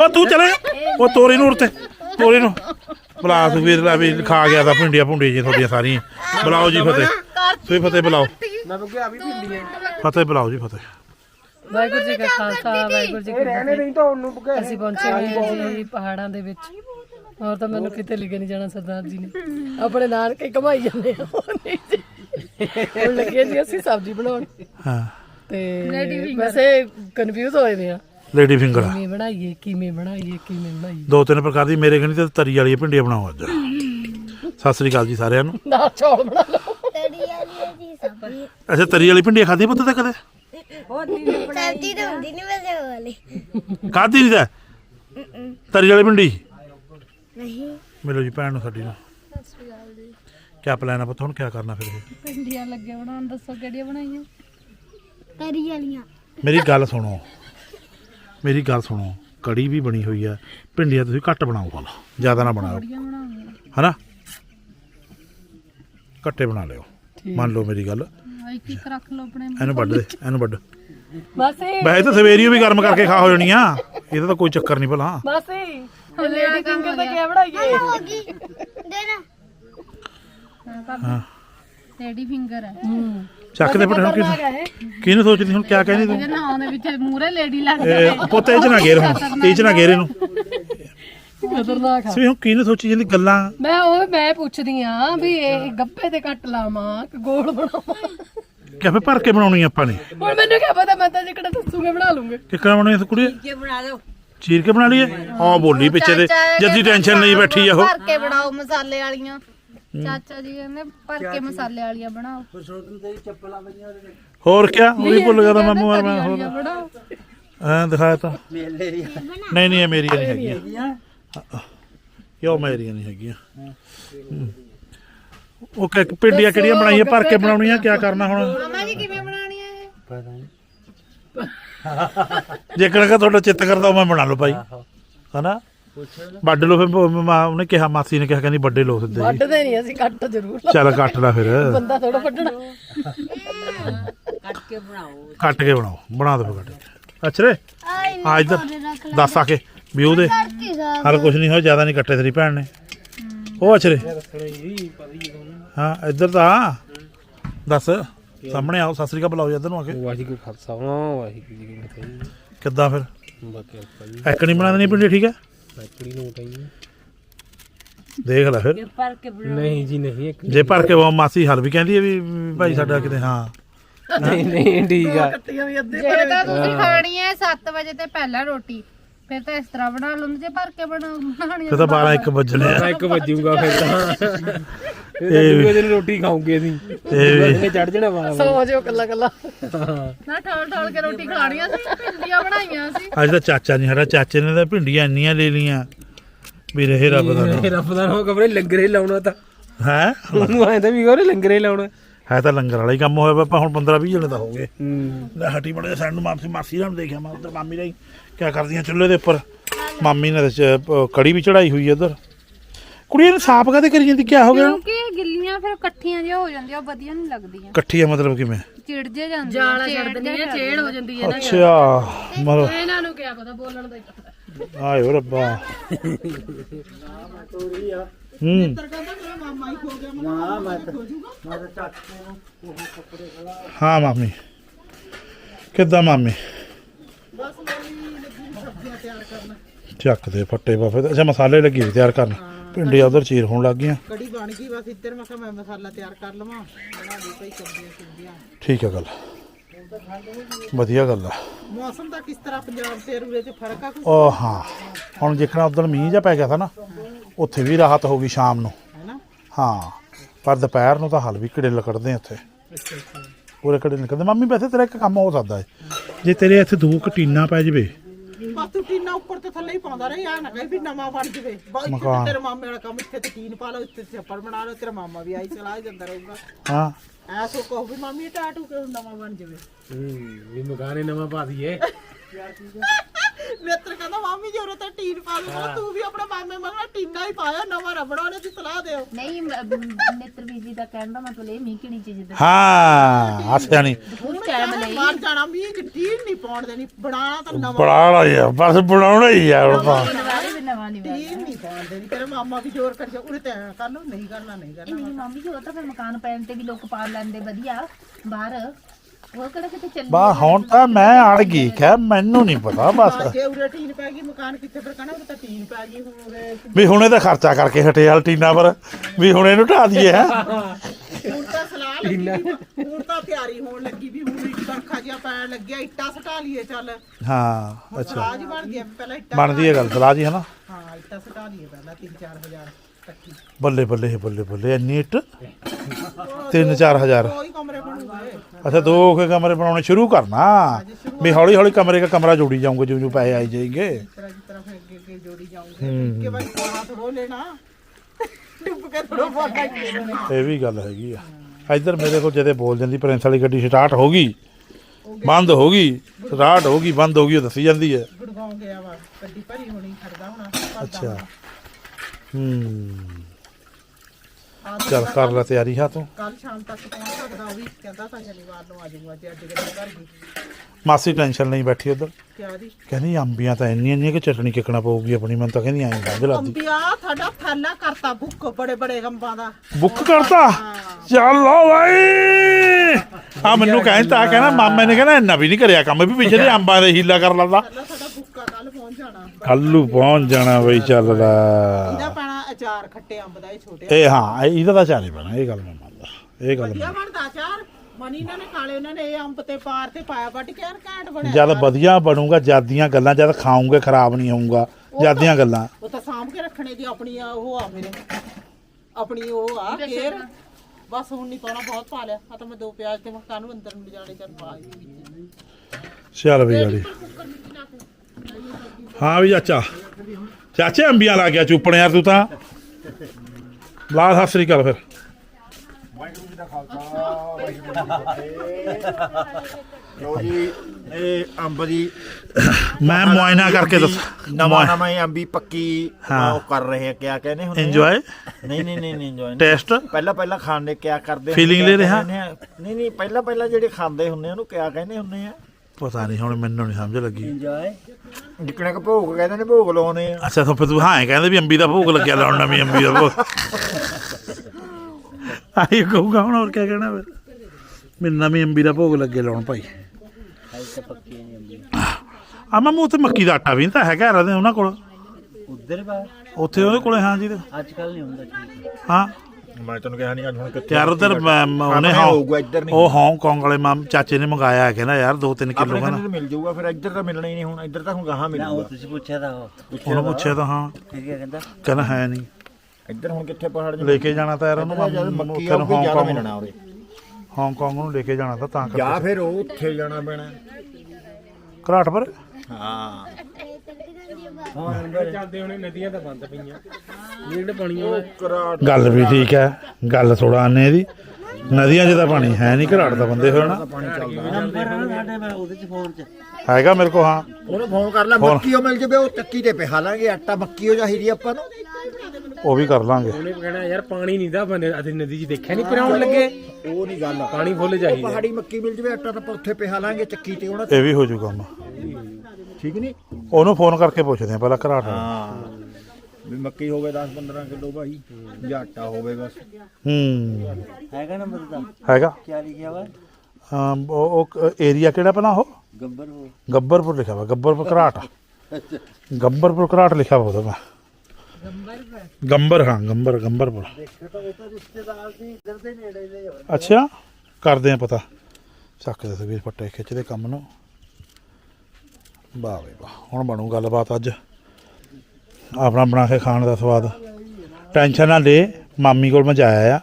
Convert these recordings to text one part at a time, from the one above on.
ਉਹ ਤੂੰ ਚਲੇ। ਉਹ ਤੋਰੀ ਨੂੰ ਉਰਤੇ। ਤੋਰੀ ਨੂੰ। ਬੁਲਾ ਸੁਖਵੀਰ ਲੈ ਵੀ ਖਾ ਗਿਆ ਤਾਂ ਭਿੰਡੀਆਂ ਭੁੰਡੀਆਂ ਜੀ ਤੁਹਾਡੀਆਂ ਸਾਰੀਆਂ। ਬੁਲਾਓ ਜੀ ਫਤਿਹ। ਤੁਸੀਂ ਫਤਿਹ ਬੁਲਾਓ। ਮੈਂ ਬੁੱਗੇ ਵੀ ਭਿੰਡੀ ਹੈ ਫਤਿਹ ਬੁਲਾਓ ਜੀ ਫਤਿਹ। ਵਾਹਿਗੁਰੂ ਜੀ ਕਾ ਖਾਲਸਾ ਵਾਹਿਗੁਰੂ ਜੀ ਕੀ ਰਹਿਣੇ ਫਤਿਹ। ਨਹੀਂ ਤਾਂ ਉਹਨੂੰ ਬੁੱਗੇ ਅਸੀਂ ਪਹੁੰਚੇ ਹੋਏ ਹਾਂ ਜੀ ਪਹਾੜਾਂ ਦੇ ਵਿੱਚ। ਹੋਰ ਤਾਂ ਮੈਨੂੰ ਕਿਤੇ ਲਿਖੇ ਨਹੀਂ ਜਾਣਾ ਸਰਦਾਰ ਜੀ ਨੇ। ਆਪਣੇ ਨਾਨਕੇ ਕਮਾਈ ਜਾਂਦੇ ਆ ਉਹ ਨਹੀਂ ਜੀ। ਹੁਣ ਲੱਗੇ ਜੀ ਅਸੀਂ ਸਬਜ਼ੀ ਬਣਾਉਣ। ਹਾਂ। ਤੇ ਵੈਸੇ ਕਨਫਿਊਜ਼ ਹੋਏ ਨੇ ਆ। ਲੇਡੀ ਫਿੰਗਰ ਕਿਵੇਂ ਬਣਾਈਏ ਕਿਵੇਂ ਬਣਾਈਏ ਕਿਵੇਂ ਬਣਾਈਏ? ਦੋ ਤਿੰਨ ਪ੍ਰਕਾਰ ਦੀ ਮੇਰੇ ਕਨੀ ਤੇ ਤਰੀ ਵਾਲੀ ਭਿੰਡੀਆਂ ਬਣਾਓ ਅੱਜ। ਸਤਿ ਸ੍ਰੀ ਅਕਾਲ ਜੀ ਸਾਰਿਆਂ ਨੂੰ। ਨਾਲ ਚੌਲ ਬਣਾ ਲਓ। ਤੜੀ ਵਾਲੀ ਜੀ ਸਬਜ਼ੀ। ਅੱਛਾ ਤਰੀ ਵਾਲੀ ਭਿੰਡੀਆਂ ਖਾਧੀ ਪੁੱਤ ਤੇ? ਕਦੇ ਸਬਜ਼ੀ ਤਾਂ ਹੁੰਦੀ ਨਹੀਂ ਵੈਸੇ ਉਹ ਵਾਲੀ। ਖਾਧੀ ਨਹੀਂ ਤਾਂ? ਤਰੀ ਵਾਲੀ ਭਿੰਡੀ? ਨਹੀਂ। ਮਿਲੋ ਜੀ ਭੈਣ ਨੂੰ ਸਾਡੀ ਨੂੰ। ਕੀ ਪਲਾਨ ਆ ਪੁੱਤ ਹੁਣ ਕੀ ਕਰਨਾ ਫਿਰ ਭਿੰਡੀਆਂ ਲੱਗੇ ਬਣਾਉਣ ਦੱਸੋ ਕਿਹੜੀਆਂ ਬਣਾਈਆਂ? ਤਰੀ ਵਾਲੀਆਂ। ਮੇਰੀ ਗੱਲ ਸੁਣੋ। ਮੇਰੀ ਗੱਲ ਸੁਣੋ ਕੜੀ ਵੀ ਬਣੀ ਹੋਈ ਆ ਭਿੰਡੀਆਂ ਤੁਸੀਂ ਘੱਟ ਬਣਾਓ ਭਲਾ ਜ਼ਿਆਦਾ ਨਾ ਬਣਾਓ। ਹਨਾ? ਘੱਟੇ ਬਣਾ ਲਿਓ ਮੰਨ ਲਓ ਮੇਰੀ ਗੱਲ। ਇੱਕ ਇੱਕ ਰੱਖ ਲਓ ਆਪਣੇ ਇਹਨੂੰ ਵੱਢ ਦੇ ਇਹਨੂੰ ਵੱਢ। ਮਾਸੀ ਵੈਸੇ ਤਾਂ ਸਵੇਰੀਓ ਵੀ ਗਰਮ ਕਰਕੇ ਖਾ ਹੋ ਜਾਣੀ ਆ ਇਹਦਾ ਤਾਂ ਕੋਈ ਚੱਕਰ ਨਹੀਂ ਭਲਾ। ਮਾਸੀ ਇਹ ਲੇਡੀ ਫਿੰਗਰ ਤਾਂ ਕੀ ਬਣਾਈਏ? ਹੋ ਗਈ। ਦੇ ਨਾ। ਲੇਡੀ ਫਿੰਗਰ ਹੈ। ਚੱਕ ਦੇ ਪਟੇ ਹੁਣ ਆ ਕਿਹਨੂੰ ਸੋਚਦੀ ਹੁਣ ਕਿਆ ਕਹਿੰਦੀ ਤੂੰ? ਨਾਂ ਦੇ ਵਿੱਚ ਮੂਰੇ ਲੇਡੀ ਲੱਗ ਇਹ ਪੁੱਤ ਇਹ ਚ ਨਾ ਗੇਰ ਹੁਣ ਇਹ ਚ ਨਾ ਗੇਰ ਇਹਨੂੰ ਖਤਰਨਾਕ ਆ। ਸਵੇ ਹੁਣ ਕਿਹਨੂੰ ਸੋਚੀ ਜਾਂਦੀ ਗੱਲਾਂ? ਮੈਂ ਉਹ ਮੈਂ ਪੁੱਛਦੀ ਆ ਵੀ ਇਹ ਗੱਬੇ ਤੇ ਕੱਟ ਲਾਵਾਂ ਕਿ ਗੋਲ ਬਣਾਵਾਂ? ਕਿਵੇਂ ਭਰ ਕੇ ਬਣਾਉਣੀ ਆ ਆਪਾਂ ਨੇ। ਹੁਣ ਮੈਨੂੰ ਕੀ ਪਤਾ ਮੈਂ ਤਾਂ ਜਿਹੜਾ ਦੱਸੂਗੇ ਬਣਾ ਲੂੰਗੇ। ਕਿੱਕਣਾ ਬਣਾਉਣੀ ਆ ਕੁੜੀ ਚੀਰ ਕੇ ਬਣਾ ਲਓ ਚੀਰ ਕੇ ਬਣਾ ਲਈਏ? ਆ ਬੋਲੀ ਪਿੱਛੇ ਦੇ ਜੱਦੀ ਟੈਨਸ਼ਨ ਨਹੀਂ ਬੈਠੀ ਆ ਉਹ। ਭਰ ਕੇ ਬਣਾਓ ਮਸਾਲੇ ਵਾਲੀਆਂ। ਚਾਚਾ ਜੀ ਕਹਿੰਦੇ ਭਰ ਕੇ ਮਸਾਲੇ ਵਾਲੀਆਂ ਬਣਾਓ। ਹੋਰ ਕਿਆ? ਉਹੀ ਭੁੱਲ ਗਿਆ ਤਾਂ ਮੈਂ ਮੂੰਹ ਮੈਂ ਹੋਰ ਬਣਾਓ। ਐਂ ਦਿਖਾਇਆ ਤਾਂ। ਨਹੀਂ ਨਹੀਂ ਇਹ ਮੇਰੀਆਂ ਨਹੀਂ ਹੈਗੀਆਂ। ਕਿਉਂ ਮੇਰੀਆਂ ਨਹੀਂ ਹੈਗੀਆਂ। ਉਹ ਕਿ ਪਿੰਡੀਆਂ ਕਿਹੜੀਆਂ ਬਣਾਈਆਂ? ਭਰ ਕੇ ਬਣਾਉਣੀਆਂ? ਕਿਆ ਕਰਨਾ ਹੁਣ? ਮਮਾ ਜੀ ਕਿਵੇਂ ਬਣਾਉਣੀਆਂ ਇਹ? ਜੇਕਰ ਕਿ ਤੁਹਾਡਾ ਚਿੱਤ ਕਰਦਾ ਉਹ ਮੈਂ ਬਣਾ ਲਓ ਭਾਈ। ਹਨਾ? ਵੱਡ ਲਓ ਫਿਰ ਮ- ਮ- ਉਹਨੇ ਕਿਹਾ ਮਾਸੀ ਨੇ ਕਿਹਾ ਕਹਿੰਦੀ ਵੱਡੇ ਲੋ ਸਿੱਧੇ ਜੀ। ਵੱਢਦੇ ਨਹੀਂ ਅਸੀਂ ਕੱਟ ਜ਼ਰੂਰ ਲਾ- ਚੱਲ ਕੱਟ ਲੈ ਫਿਰ। ਬੰਦਾ ਥੋੜਾ ਵੱਢਣਾ। ਕੱਟ ਕੇ ਬਣਾਓ। ਬਣਾ ਦਿਓ ਫਿਰ ਕੱਟ ਕੇ। ਅੱਛਾ ਰੇ ਆ ਇੱਧਰ ਦੱਸ ਆ ਕੇ ਵੀ ਉਹਦੇ ਹਲ ਕੁਛ ਨਹੀਂ ਹੋ ਜ਼ਿਆਦਾ ਨਹੀਂ ਕੱਟੇ ਤੇਰੀ ਭੈਣ ਨੇ। ਉਹ ਅਛਰੇ। ਹਾਂ ਇੱਧਰ ਤਾਂ ਆ। ਦੱਸ ਸਾਹਮਣੇ ਆਓ ਸਤਿ ਸ੍ਰੀ ਅਕਾਲ ਬੁਲਾਓ ਜੀ ਇੱਧਰ ਨੂੰ ਆ ਕੇ। ਵਾਹਿਗੁਰੂ ਖਾਲਸਾ ਵਾਹਿਗੁਰੂ ਜੀ ਕੀ ਫਤਿਹ। ਕਿੱਦਾਂ ਫਿਰ? ਬਾਕੀ ਆਪਾਂ ਜੀ। ਇੱਕ ਨਹੀਂ ਬਣਾ ਦੇਣੀ ਪਿੰਡੀ ਠੀਕ ਹੈ? ਮੈਕੜੀ ਨੂੰ ਉਠਾਈ ਦੇਖ ਲੈ ਫਿਰ। ਨਹੀਂ ਜੀ ਨਹੀਂ ਇੱਕ ਜੇ ਭਰ ਕੇ ਉਹ ਮਾਸੀ ਹਲ ਵੀ ਕਹਿੰਦੀ ਹੈ ਵੀ ਵੀ ਭਾਈ ਸਾਡਾ ਕਿਤੇ ਹਾਂ। ਨਹੀਂ ਨਹੀਂ ਠੀਕ ਆ। ਕੱਟੀਆਂ ਵੀ ਅੱਧੇ ਜੇ ਤਾਂ ਤੁਸੀਂ ਖਾਣੀ ਹੈ 7 ਵਜੇ ਤੇ ਪਹਿਲਾਂ ਰੋਟੀ। ਫਿਰ ਤਾਂ ਇਸ ਤਰ੍ਹਾਂ ਬਣਾ ਲਓ ਜੇ ਭਰ ਕੇ ਬਣਾ ਬਣਾਣੀ ਫਿਰ ਤਾਂ 12 1 ਵੱਜਣੇ ਆ। ਇੱਕ ਵੱਜੂਗਾ ਫਿਰ ਤਾਂ। ਇਹ ਵੀ- ਦਿਨ ਰੋਟੀ ਖਾਉਂਗੇ ਅਸੀਂ। ਇਹ ਵੀ ਚੜ ਜਣਾ ਵਾਲਾ ਸੌ ਜਿਓ ਕੱਲਾ ਕੱਲਾ ਨਾ ਠਾਲ ਠਾਲ ਕੇ ਰੋਟੀ ਖਾਣੀਆਂ ਸੀ ਭਿੰਡੀਆਂ ਬਣਾਈਆਂ ਸੀ। ਅੱਜ ਤਾਂ ਚਾਚਾ ਨਹੀਂ ਸਾਡਾ ਚਾਚੇ ਨੇ ਤਾਂ ਭਿੰਡੀਆਂ ਇੰਨੀਆਂ ਲੈ ਲੀਆਂ ਵੀ ਰਹੇ ਰੱਬ ਦਾ ਨਾਮ। ਰੱਬ ਦਾ ਨਾਮ ਕਬਰੇ ਲੰਗਰੇ ਲਾਉਣਾ ਤਾਂ। ਹੈ? ਉਹਨੂੰ ਆਏ ਤਾਂ ਵੀ ਉਹਨੇ ਲੰਗਰੇ ਲਾਉਣਾ। ਹੈ ਤਾਂ ਲੰਗਰ ਵਾਲਾ ਹੀ ਕੰਮ ਹੋਇਆ ਆਪਾਂ ਹੁਣ 15 20 ਜਣੇ ਤਾਂ ਹੋ ਗਏ ਹੂੰ। ਲੈ ਹਟੀ ਬੜੇ ਸਾਨੂੰ ਮਾਸੀ ਮਾਸੀ ਨਾਲ ਦੇਖਿਆ ਮੈਂ ਉਧਰ ਮਾਮੀ ਰਹੀ ਕਿਆ ਕਰਦੀਆਂ ਚੁੱਲ੍ਹੇ ਦੇ ਉੱਪਰ? ਮਾਮੀ ਨੇ ਤਾਂ ਚ- ਪ- ਕੜੀ ਵੀ ਚੜਾਈ ਹੋਈ ਹੈ ਉਧਰ ਕੁੜੀ ਨੇ ਸਾਫ਼ ਕਾਦੇ ਕਰੀ ਜਾਂਦੀ? ਕਿਆ ਹੋ ਗਿਆ? ਕਿਉਂਕਿ ਗਿੱਲੀਆਂ ਫਿਰ ਇਕੱਠੀਆਂ ਜਿਹਾ ਹੋ ਜਾਂਦੀਆਂ ਉਹ ਵਧੀਆ ਨਹੀਂ ਲੱਗਦੀਆਂ। ਇਕੱਠੀ ਆ ਮਤਲਬ ਕਿਵੇਂ? ਚਿੜ ਜੇ ਜਾਂਦੀਆਂ ਜਾਲਾ ਛੱਡ ਦਿੰਦੀ ਹੈ ਛੇੜ ਹੋ ਜਾਂਦੀ ਹੈ ਨਾ ਅੱਛਾ ਮਰ ਇਹਨਾਂ ਨੂੰ ਕਿਆ ਪਤਾ ਬੋਲਣ ਦਾ ਹੀ ਪਤਾ। ਆਏ ਓ ਰੱਬਾ। ਹੂੰ। ਹਾਂ ਮਾਮੀ। ਕਿੱਦਾਂ ਮਾਮੀ? ਚੱਕ ਦੇ ਫੱਟੇ ਬਾਫੇ ਅੱਛਾ ਮਸਾਲੇ ਲੱਗੀ ਹੋਈ ਤਿਆਰ ਕਰਨ। ਭਿੰਡੀਆਂ ਉਧਰ ਚੀਰ ਹੋਣ ਲੱਗ ਗਈਆਂ। ਕੜੀ ਬਣ ਗਈ ਬਸ ਇੱਧਰ ਮੈਂ ਕਿਹਾ ਮੈਂ ਮਸਾਲਾ ਤਿਆਰ ਕਰ ਲਵਾਂ। ਬਣਾ ਦੇ ਭਾਈ ਸਬਜ਼ੀਆਂ ਸਬਜ਼ੀਆਂ ਠੀਕ ਹੈ ਗੱਲ। ਵਧੀਆ ਗੱਲ ਆ। ਮੌਸਮ ਦਾ ਕਿਸ ਤਰ੍ਹਾਂ ਪੰਜਾਬ ਤੇ ਉਰੇ ਚ ਫ਼ਰਕ ਆ ਕੁਛ ਉਹ ਹਾਂ। ਹੁਣ ਜਿੱਕਣਾ ਉਦੋਂ ਮੀਂਹ ਜਾਂ ਪੈ ਗਿਆ ਥਾ ਨਾ ਉੱਥੇ ਵੀ ਰਾਹਤ ਹੋ ਗਈ ਸ਼ਾਮ ਨੂੰ। ਹੈਨਾ ਹਾਂ ਪਰ ਦੁਪਹਿਰ ਨੂੰ ਤਾਂ ਹਲ ਵੀ ਕਿੜੇ ਲਕੜਦੇ ਆ ਉੱਥੇ। ਪੂਰੇ ਕਿੜੇ ਨਿਕਲਦੇ ਮੰਮੀ ਵੈਸੇ ਤੇਰਾ ਇੱਕ ਕੰਮ ਹੋ ਸਕਦਾ ਹੈ ਜੇ ਤੇਰੇ ਇੱਥੇ ਦੋ ਕਟੀਨਾ ਪੈ ਜਵੇ ਬਸ ਟੀਨਾ ਉੱਪਰ ਤੇ ਥੱਲੇ ਹੀ ਪਾਉਂਦਾ ਰਹੇ ਆ ਨਾ ਕਹੀ ਵੀ ਨਵਾਂ ਬਣ ਜਵੇ। ਬਸ ਇੱਥੇ ਮਕਾਨ। ਤੇ ਤੇਰੇ ਮਾਮੇ ਵਾਲਾ ਕੰਮ ਇੱਥੇ ਤੇ ਟੀਨ ਪਾ ਲਓ ਇੱਥੇ ਛੱਪੜ ਬਣਾ ਲਓ ਤੇਰਾ ਮਾਮਾ ਵੀ ਆਈ ਚਲਾ ਜਾਂਦਾ ਰਹੂਗਾ। ਹਾਂ। ਐਸੋ ਕਹੋ ਵੀ ਮਾਮੀ ਟਾਟੂ ਕਿ ਨਵਾਂ ਬਣ ਜਵੇ? ਹੂੰ ਵੀ ਮਕਾਨੇ ਨਵਾਂ ਪਾ ਦਈਏ। ਮਿੱਤਰ ਕਹਿੰਦਾ ਮਾਮੀ ਜੀ ਉਰੇ ਤਾਂ ਟੀਨ ਪਾ ਲਓ। ਤੂੰ ਵੀ ਆਪਣੇ ਮਾਮੇ ਮਗਰ ਟੀਨਾ ਹੀ ਪਾਇਆ ਨਵਾਂ ਰਬੜਾਉਣੇ ਦੀ ਸਲਾਹ ਦਿਓ। ਨਹੀਂ ਨੇਤਰ ਬੀਜੀ ਦਾ ਕਹਿਣ ਦਾ ਮਤਲਬ ਇਹ ਮੀਂਹ ਕਿਣੀ ਚੀਜ਼ ਦਾ? ਹਾਂ ਹੱਸਿਆ ਨਹੀਂ ਹੁਣ ਚਾਹੇ ਮਾਰ ਜਾਣਾ ਮੀਂਹ ਚ ਟੀਨ ਨਹੀਂ ਪਾਉਣ ਦੇਣੀ ਬਣਾਣਾ ਤਾਂ ਨਵਾਂ। ਬੜਾ ਲਾ ਯਾਰ ਬਸ ਬਣਾਉਣਾ ਹੀ ਆ ਹੁਣ ਤਾਂ। ਨਵਾਰੇ ਵੀ ਨਵਾਂ ਨਹੀਂ ਟੀਨ ਨਹੀਂ ਪਾਉਣ ਦੇਣੀ ਤੇਰੇ ਮਾਮਾ ਵੀ ਜ਼ੋਰ ਕਰ ਜਾ ਉਰੇ ਤੇ ਐਂ ਕਰ ਲਓ ਨਹੀਂ ਕਰਨਾ ਨਹੀਂ ਕਰਨਾ ਮੇਰੀ ਮੰਮੀ ਜੀ ਉਹ ਤਾਂ ਫਿਰ ਮਕਾਨ ਪੈਣ ਤੇ ਵੀ ਲੋਕ ਪਾ ਲੈਂਦੇ ਵਧੀਆ। ਬਾਹਰ ਉਹ ਕਿਹੜਾ ਕਿਤੇ ਚੱਲ ਬਾ ਹੁਣ ਤਾਂ ਮੈਂ ਅੜ ਗਈ ਕਹਿ ਮੈਨੂੰ ਨਹੀਂ ਪਤਾ ਬਸ। ਜੇ ਉਰੇ ਟੀਨ ਪੈ ਗਈ ਮਕਾਨ ਕਿੱਥੇ ਫਿਰ ਕਹਣਾ ਉਰੇ ਤਾਂ ਟੀਨ ਪੈ ਗਈ ਹੁਣ ਉਰੇ ਵੀ ਹੁਣ ਇਹਦਾ ਖਰਚਾ ਕਰਕੇ ਹਟੇ ਵਾਲ ਟੀਨਾ ਪਰ ਵੀ ਹੁਣ ਇਹਨੂੰ ਢਾ ਦਈਏ ਹੈਂ। ਹੁਣ ਤਾਂ ਸਲਾਹ ਲੱਗੀ ਵੀ ਹੁਣ ਤਾਂ ਤਿਆਰੀ ਹੋਣ ਲੱਗੀ ਵੀ ਬਰਖਾ ਜਿਹਾ ਪੈਣ ਲੱਗਿਆ ਇੱਟਾਂ ਸਟਾ ਲਈਏ ਚੱਲ। ਹਾਂ ਅੱਛਾ। ਸਲਾਹ ਜੀ ਬਣ ਗਈ ਆ, ਪਹਿਲਾਂ ਇੱਟਾਂ ਬਣਦੀ ਹੈ ਗੱਲ ਸਲਾਹ ਜੀ ਹਨਾ ਹਾਂ ਇੱਟਾਂ ਸਟਾ ਲਈਏ ਪਹਿਲਾਂ 3-4000 ਇਕੱਠੀ ਬੱਲੇ ਬੱਲੇ ਬੱਲੇ ਬੱਲੇ ਇੰਨੀ ਇੱਟ? 3-4000 ਕੋਈ ਕਮਰੇ ਬਣੂਗੇ। ਅੱਛਾ ਦੋ ਕੇ ਕਮਰੇ ਬਣਾਉਣੇ ਸ਼ੁਰੂ ਕਰਨਾ। ਵੀ ਹੌਲੀ ਹੌਲੀ ਕਮਰੇ ਦਾ ਕਮਰਾ ਜੋੜੀ ਜਾਊਂਗੇ ਜਿਉਂ ਜਿਉਂ ਪੈਸੇ ਆਈ ਇਸ ਤਰ੍ਹਾਂ ਜਿਸ ਤਰ੍ਹਾਂ ਫਿਰ ਅੱਗੇ ਅੱਗੇ ਜੋੜੀ ਜਾਉਂਗੇ ਕਿ ਭਾਈ ਕੋਹਾ ਥੋੜੋ ਲੈਣਾ। ਡੁੱਬ ਕੇ ਥੋੜੋ ਪਾਣਾ ਇਹ ਵੀ ਗੱਲ ਹੈਗੀ ਆ। ਇੱਧਰ ਮੇਰੇ ਕੋਲ ਜਦੇ ਬੋਲ ਜਾਂਦੀ ਪ੍ਰਿੰਸ ਵਾਲੀ ਗੱਡੀ ਸਟਾਰਟ ਹੋ ਗਈ ਬੰਦ ਹੋ ਗਈ ਸਟਾਰਟ ਹੋ ਗਈ ਬੰਦ ਹੋ ਗਈ ਉਹ ਦੱਸੀ ਜਾਂਦੀ ਹੈ। ਗੁੜਗਾਉਂ ਗਿਆ ਵਾ ਗੱਡੀ ਭਰੀ ਹੋਣੀ ਖੜਦਾ ਹੋਣਾ ਅੱਛਾ। ਹੂੰ। ਚੱਲ ਕਰ ਲੈ ਤਿਆਰੀ ਹਾਂ ਤੂੰ ਕੱਲ ਸ਼ਾਮ ਤੱਕ ਪਹੁੰਚ ਸਕਦਾ ਉਹ ਵੀ ਕਹਿੰਦਾ ਤਾਂ ਸ਼ਨੀਵਾਰ ਨੂੰ ਆ ਜਾਊਗਾ ਅੱਜ ਅੱਜ ਗੱਡੀ ਭਰ ਗਈ। ਮਾਸੀ ਟੈਨਸ਼ਨ ਨਹੀਂ ਬੈਠੀ ਉਧਰ। ਕਿਆ ਦੀ ਕਹਿੰਦੀ ਅੰਬੀਆਂ ਤਾਂ ਇੰਨੀਆਂ ਇੰਨੀਆਂ ਕਿ ਚਟਣੀ ਕਿੱਕਣਾ ਪਊਗੀ ਆਪਣੀ ਮੈਨੂੰ ਤਾਂ ਕਹਿੰਦੀ ਐਂ ਸਮਝ ਲਾਦੀ ਅੰਬੀਆ ਸਾਡਾ ਥੈਲਾ ਕਰਤਾ ਬੁੱਕ ਬੜੇ ਬੜੇ ਗੰਬਾਂ ਦਾ। ਬੁੱਕ ਕਰਤਾ? ਚੱਲੋ ਭਾਈ ਆ ਮੈਨੂੰ ਕਹਿੰਦਾ ਕਹਿੰਦਾ ਮਾਮੇ ਨੇ ਕਹਿੰਦਾ ਇੰਨਾ ਵੀ ਨਹੀਂ ਕਰਿਆ ਕੰਮ ਵੀ ਪਿਛਲੇ ਅੰਬਾਂ ਦੇ ਹੀਲਾ ਕਰ ਲੈਂਦਾ। ਪਹਿਲਾਂ ਸਾਡਾ ਬੁੱਕਾ ਕੱਲ ਪਹੁੰਚ ਜਾਣਾ। ਕੱਲੂ ਪਹੁੰਚ ਜਾਣਾ ਬਈ ਚੱਲ ਲੈ। ਇਹਦਾ ਪੈਣਾ ਅਚਾਰ ਖੱਟੇ ਅੰਬ ਦਾ ਇਹ ਛੋਟੇ ਇਹ ਹਾਂ ਇਹ- ਇਹਦਾ ਤਾਂ ਚਾਲੇ ਪੈਣਾ ਇਹ ਗੱਲ ਮੈਂ ਮੰਨਦਾ ਇਹ ਗੱਲ ਵਧੀਆ ਮੈਂ ਬਣਦਾ ਅਚਾਰ। ਮਨੀ ਇਹਨਾਂ ਨੇ ਕਾਲੇ ਉਹਨਾਂ ਨੇ ਇਹ ਅੰਬ ਤੇ ਪਾਰ ਤੇ ਪਾਇਆ ਵੱਟ ਕੇ ਯਾਰ ਘੈਂਟ ਬਣਿਆ ਜਦ ਵਧੀਆ ਬਣੂਗਾ ਜਾਦੀਆਂ ਗੱਲਾਂ ਜਦ ਖਾਉਂਗੇ ਖਰਾਬ ਨਹੀਂ ਹੋਊਗਾ ਜਾਦੀਆਂ ਗੱਲਾਂ। ਉਹ ਤਾਂ ਸਾਂਭ ਕੇ ਰੱਖਣੇ ਦੀ ਆਪਣੀ ਆ ਉਹ ਆ ਮੇਰੇ। ਆਪਣੀ ਉਹ ਆ ਕੇਰ ਬਸ ਹੁਣ ਨਹੀਂ ਪਾਉਣਾ ਬਹੁਤ ਪਾ ਲਿਆ। ਆ ਤਾਂ ਮੈਂ ਦੋ ਪਿਆਜ਼ ਤੇ ਮੱਕਾਂ ਨੂੰ ਅੰਦਰ ਨੂੰ ਲਿਜਾਣੇ ਚੱਲ ਪਾ ਚੱਲ ਬਈ ਗਾੜੀ। ਹਾਂ ਵੀ ਚਾਚਾ। ਚਾਚੇ ਅੰਬੀਆਂ ਲਾ ਗਿਆ ਚੁੱਪਣ ਯਾਰ ਤੂੰ ਤਾਂ। ਲਾ ਸਤਿ ਸ੍ਰੀ ਅਕਾਲ ਫਿਰ। ਲੋ ਜੀ ਇਹ ਅੰਬ ਦੀ ਮੈਂ ਮੁਆਇਨਾ ਕਰਕੇ ਦੱਸ ਨਵਾਂ ਨਵਾਂ ਹੀ ਅੰਬੀ ਪੱਕੀ। ਉਹ ਕਰ ਰਹੇ ਆ ਕਿਆ ਕਹਿੰਦੇ ਹੁੰਦੇ? ਇੰਜੋਏ ਨਹੀਂ ਨਹੀਂ ਨਹੀਂ ਨਹੀਂ ਇੰਜੋਏ ਟੈਸਟ ਪਹਿਲਾਂ ਪਹਿਲਾਂ ਖਾਣ ਦੇ ਕਿਆ ਕਰਦੇ ਹੁੰਦੇ, ਲੈ ਰਿਹਾ? ਨਹੀਂ ਨਹੀਂ ਪਹਿਲਾਂ ਪਹਿਲਾਂ ਜਿਹੜੇ ਖਾਂਦੇ ਹੁੰਦੇ ਉਹਨੂੰ ਕਿਆ ਕਹਿੰਦੇ ਹੁੰਦੇ ਆ? ਪਤਾ ਨਹੀਂ ਹੁਣ ਮੈਨੂੰ ਨਹੀਂ ਸਮਝ ਲੱਗੀ। ਜਿੱਕਣੇ ਕ ਭੋਗ ਕਹਿੰਦੇ ਨੇ ਭੋਗ ਲਾਉਣੇ ਆ। ਅੱਛਾ ਤਾਂ ਫਿਰ ਤੂੰ ਹਾਂ ਕਹਿੰਦੇ ਵੀ ਅੰਬੀ ਦਾ ਭੋਗ ਲੱਗਿਆ ਲਾਉਣ ਨਵੀਂ ਅੰਬੀ ਦਾ ਭੋਗ। ਆਈ ਕਹੂਗਾ ਹੁਣ ਹੋਰ ਕੀ ਕਹਿਣਾ ਫਿਰ। ਮੈਨੂੰ ਨਵੀਂ ਅੰਬੀ ਦਾ ਭੋਗ ਲੱਗੇ ਲਾਉਣ ਭਾਈ। ਆ ਮੈਂ ਉੱਥੇ ਮੱਕੀ ਦਾ ਆਟਾ ਵੀ ਤਾਂ ਹੈਗਾ ਰਦੇ ਉਹਨਾਂ ਕੋਲ। ਉਧਰ ਬਾ ਉੱਥੇ ਉਹਦੇ ਕੋਲੇ ਹਾਂ ਜੀ। ਤੇ। ਅੱਜ ਕੱਲ ਨਹੀਂ ਹੁੰਦਾ ਹਾਂ। ਮੈਂ ਤੈਨੂੰ ਕਿਹਾ ਨਹੀਂ ਅੱਜ ਹੁਣ ਕਿੱਥੇ ਯਾਰ ਉਧਰ ਉਹਨੇ ਹਾਂ ਹੋਊਗਾ ਇੱਧਰ ਨਹੀਂ। ਉਹ ਹਾਂਗਕਾਂਗ ਵਾਲੇ ਮਾਮ ਚਾਚੇ ਨੇ ਮੰਗਾਇਆ ਕਹਿੰਦਾ ਯਾਰ 2-3 ਕਿਲੋ ਆਪਣੇ ਕਹਿੰਦੇ। ਮਿਲ ਜਾਊਗਾ ਫਿਰ ਇੱਧਰ ਤਾਂ ਮਿਲਣਾ ਹੀ ਨਹੀਂ ਹੁਣ ਇੱਧਰ ਤਾਂ ਹੁਣ ਗਾਹਾਂ ਮਿਲੂਗਾ। ਤੁਸੀਂ ਪੁੱਛਿਆ ਤਾਂ ਉਹਨੂੰ ਪੁੱਛਿਆ ਤਾਂ ਹਾਂ। ਫਿਰ ਕੀ ਕਹਿੰਦਾ? ਕਹਿੰਦਾ ਹੈ ਨਹੀਂ। ਇੱਧਰ ਹੁਣ ਕਿੱਥੇ ਪਹਾੜ ਲੈ ਕੇ ਜਾਣਾ ਤਾਂ ਯਾਰ ਉਹਨੂੰ ਜਦ ਮੈਂ ਮੱਕੀ ਉੱਥੇ ਨੂੰ ਜ਼ਿਆਦਾ ਹਾਂਗਕਾਂਗ ਮਿਲਣਾ ਉਰੇ ਹਾਂਗਕਾਂਗ ਨੂੰ ਲੈ ਕੇ ਜਾਣਾ ਤਾਂ ਤਾਂ ਜਾਂ ਕਰਕੇ ਫਿਰ ਉਹ ਉੱਥੇ ਜਾਣਾ ਪੈਣਾ। ਘਰਾਟ ਪਰ? ਹਾਂ। ਚੱਲਦੇ ਹੋਣੇ ਨਦੀਆਂ ਤਾਂ ਬੰਦ ਪਈਆਂ। ਜਿਹੜੇ ਪਾਣੀ ਆਉਂਦਾ ਕਰਾਟ ਗੱਲ ਵੀ ਠੀਕ ਹੈ ਗੱਲ ਥੋੜਾ ਆਨੇ ਦੀ। ਨਦੀਆਂ 'ਚ ਤਾਂ ਪਾਣੀ ਹੈ ਨਹੀਂ ਘਰਾਟ ਦਾ ਬੰਦੇ ਹੋਣਾ। ਪਾਣੀ ਚੱਲਦਾ ਸਾਡੇ ਮੈਂ ਉਹਦੇ ਚ ਫੋਨ ਚ। ਹੈਗਾ ਮੇਰੇ ਕੋ ਹਾਂ। ਉਹਨੂੰ ਫੋਨ ਕਰ ਲੈ ਮੱਕੀ ਉਹ ਮਿਲ ਜਵੇ ਉਹ ਚੱਕੀ ਤੇ ਪਿਹਾ ਲਾਂਗੇ ਆਟਾ ਮੱਕੀ ਉਹ ਚਾਹੀਦੀ ਆਪਾਂ ਨੂੰ। ਉਹ ਵੀ ਕਰ ਲਾਂਗੇ। ਉਹਨੇ ਕਹਿਣਾ ਯਾਰ ਪਾਣੀ ਨਹੀਂ ਦਾ ਬੰਦੇ ਅਸੀਂ ਨਦੀ 'ਚ ਦੇਖਿਆ ਨਹੀਂ ਪਿਰਾਉਣ ਲੱਗੇ। ਉਹ ਨਹੀਂ ਗੱਲ ਪਾਣੀ ਫੁੱਲ ਚਾਹੀਦਾ। ਪਹਾੜੀ ਮੱਕੀ ਮਿਲ ਜਵੇ ਆਟਾ ਤਾਂ ਉੱਥੇ ਪਿਹਾ ਲਾਂਗੇ ਚੱਕੀ ਤੇ ਉਹਨਾਂ ਇਹ ਵੀ ਹੋ ਜੂ ਕੰਮ। ਠੀਕ ਨਹੀਂ? ਉਹਨੂੰ ਫੋਨ ਕਰਕੇ ਪੁੱਛਦੇ ਆ ਪਹਿਲਾਂ ਘਰਾਟ ਵਾਲੇ। ਹਾਂ। ਵੀ ਮੱਕੀ ਹੋਵੇ 10 15 ਕਿਲੋ ਭਾਈ ਜਾਂ ਆਟਾ ਹੋਵੇ ਬਸ। ਹੂੰ। ਹੈਗਾ ਨੰਬਰ ਦਾ ਹੈਗਾ। ਕੀ ਲਿਖਿਆ ਵਾ? ਅਮ, ਉਹ ਉਹ ਏਰੀਆ ਕਿਹੜਾ ਪਹਿਲਾਂ ਉਹ? ਗੱਬਰ ਉਹ। ਗੱਬਰਪੁਰ ਲਿਖਿਆ ਵਾ ਗੱਬਰਪੁਰ ਘਰਾਟ। ਗੱਬਰਪੁਰ ਘਰਾਟ ਲਿਖਿਆ ਵਾ ਉਹਦਾ ਮੈਂ। ਗੰਬਰ ਹਾਂ ਗੰਬਰ ਗੰਬਰਪੁਰ। ਅੱਛਾ ਕਰਦੇ ਆ ਪਤਾ। ਚੱਕ ਦੇ ਸਵੀਰ ਪੱਟੇ ਖਿੱਚਦੇ ਕੰਮ ਨੂੰ। ਵਾਹ ਬਈ ਵਾਹ ਹੁਣ ਬਣੂ ਗੱਲਬਾਤ ਅੱਜ। ਆਪਣਾ ਬਣਾ ਕੇ ਖਾਣ ਦਾ ਸਵਾਦ। ਟੈਨਸ਼ਨ ਨਾ ਲੈ ਮਾਮੀ ਕੋਲ ਮੈਂ ਜਾਇਆ ਆ।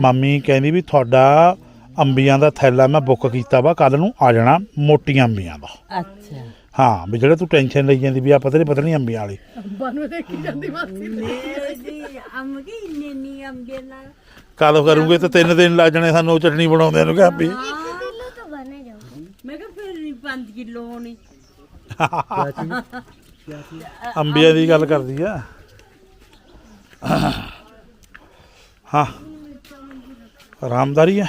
ਮਾਮੀ ਕਹਿੰਦੀ ਵੀ ਤੁਹਾਡਾ ਅੰਬੀਆਂ ਦਾ ਥੈਲਾ ਮੈਂ ਬੁੱਕ ਕੀਤਾ ਵਾ ਕੱਲ ਨੂੰ ਆ ਜਾਣਾ ਮੋਟੀਆਂ ਅੰਬੀਆਂ ਦਾ। ਅੱਛਾ। ਹਾਂ ਵੀ ਜਿਹੜੇ ਤੂੰ ਟੈਨਸ਼ਨ ਲਈ ਜਾਂਦੀ ਵੀ ਆ ਪਤਾ ਨਹੀਂ ਪਤਾ ਨਹੀਂ ਅੰਬੀਆਂ ਵਾਲੀ। ਅੰਬਾਂ ਨੂੰ ਦੇਖੀ ਜਾਂਦੀ ਮਾਸੀ ਅੰਬ ਕੀ ਇੰਨੇ ਨਹੀਂ ਅੰਬੇ ਨਾਲ? ਕਦੋਂ ਕਰੂਗੇ ਤੇ ਤਿੰਨ ਦਿਨ ਲੱਗ ਜਾਣੇ ਸਾਨੂੰ ਉਹ ਚਟਣੀ ਬਣਾਉਂਦੇ ਨੂੰ ਕਿ ਵੀ। ਕਿਲੋ ਤਾਂ ਬਣੇ ਜਾਓ ਮੈਂ ਕਿਹਾ ਫਿਰ 5 ਕਿਲੋ ਹੋਣੀ। ਅੰਬੀਆਂ ਦੀ ਗੱਲ ਕਰਦੀ ਆ। ਹਾਂ। ਆਰਾਮਦਾਰੀ ਹੈ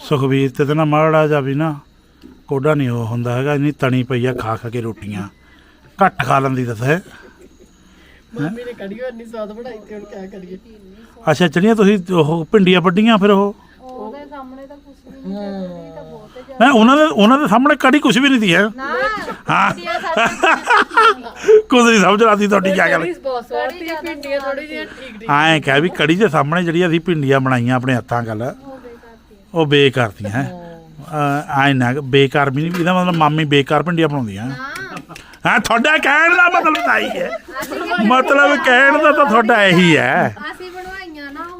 ਸੁਖਬੀਰ ਤੇ ਤਾਂ ਨਾ ਮਾੜਾ ਜਾ ਵੀ ਨਾ ਕੋਡਾ ਨਹੀਂ ਉਹ ਹੁੰਦਾ ਹੈਗਾ ਇੰਨੀ ਤਣੀ ਪਈ ਆ ਖਾ ਖਾ ਕੇ ਰੋਟੀਆਂ। ਘੱਟ ਖਾ ਲੈਂਦੀ ਤਾਂ ਹੈ। ਮੰਮੀ ਨੇ ਕੜੀ ਇੰਨੀ ਸਵਾਦ ਬਣਾਈ ਤੇ ਹੁਣ ਕਿਆ ਕਰੀਏ? ਅੱਛਾ ਚੜੀਆਂ ਤੁਸੀਂ ਉਹ ਭਿੰਡੀਆਂ ਵੱਡੀਆਂ ਫਿਰ ਉਹ। ਉਹਦੇ ਸਾਹਮਣੇ ਤਾਂ ਕੁਝ ਵੀ ਨਹੀਂ ਮੈਂ ਉਹਨਾਂ ਦੇ ਉਹਨਾਂ ਦੇ ਸਾਹਮਣੇ ਕੜੀ ਕੁਝ ਵੀ ਨਹੀਂ ਦੀ ਹੈ। ਹਾਂ। ਕੁਝ ਨਹੀਂ ਸਮਝ ਆਦੀ ਤੁਹਾਡੀ ਕੀ ਗੱਲ ਬਹੁਤ ਸਵਾਦ ਭਿੰਡੀਆਂ ਥੋੜੀ ਜਿਹੀ ਠੀਕ ਠੀਕ ਐਂ ਕਹਿ ਵੀ ਕੜੀ ਦੇ ਸਾਹਮਣੇ ਜਿਹੜੀ ਅਸੀਂ ਭਿੰਡੀਆਂ ਬਣਾਈਆਂ ਆਪਣੇ ਹੱਥਾਂ ਗੱਲ। ਉਹ ਬੇਕਾਰ ਦੀਆਂ ਹੈ। ਐਂ ਨਾ ਬੇਕਾਰ ਵੀ ਨਹੀਂ ਇਹਦਾ ਮਤਲਬ ਮਾਮੀ ਬੇਕਾਰ ਭਿੰਡੀਆਂ ਬਣਾਉਂਦੀਆਂ ਹਾਂ ਤੁਹਾਡਾ ਕਹਿਣ ਦਾ ਮਤਲਬ ਤਾਂ ਇਹੀ ਹੈ। ਮਤਲਬ ਕਹਿਣ ਦਾ ਤਾਂ ਤੁਹਾਡਾ ਇਹੀ ਹੈ।